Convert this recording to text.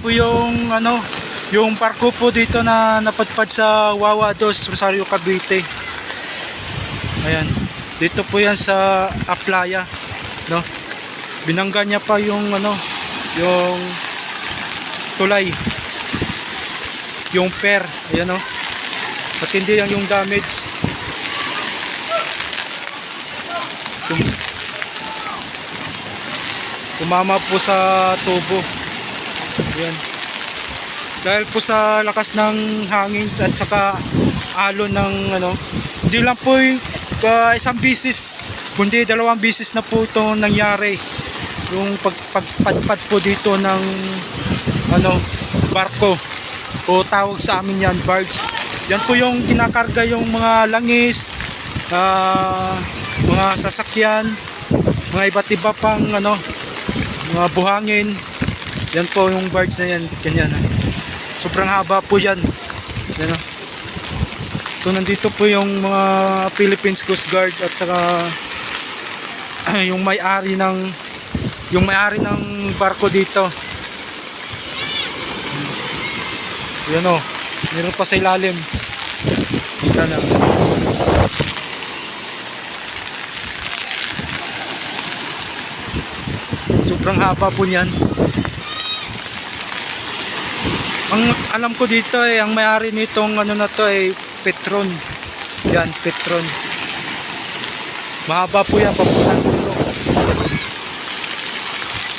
po yung ano, yung parko po dito na napadpad sa Wawa Dos, Rosario Cavite. Ayan. Dito po yan sa Aplaya, no? Binangga niya pa yung ano, yung tulay. Yung per, ayan no. Matindi yung damage. Tum- Tumama po sa tubo. Ayan. Dahil po sa lakas ng hangin at saka alon ng ano, hindi lang po yung uh, isang bisis, kundi dalawang bisis na po ito nangyari. Yung pagpadpad po dito ng ano, barko o tawag sa amin yan, barge. Yan po yung kinakarga yung mga langis, ah, mga sasakyan, mga iba't iba pang ano, mga buhangin. Yan po yung barge na yan, ganyan. ah. Sobrang haba po yan. Yan ah. So nandito po yung mga Philippines Coast Guard at saka yung may-ari ng yung may-ari ng barko dito. Yan o. Meron pa sa ilalim. Kita na. Sobrang haba po niyan. Ang alam ko dito eh, ang may-ari nitong ano na to ay Petron. Yan, Petron. Mahaba po yan, dulo.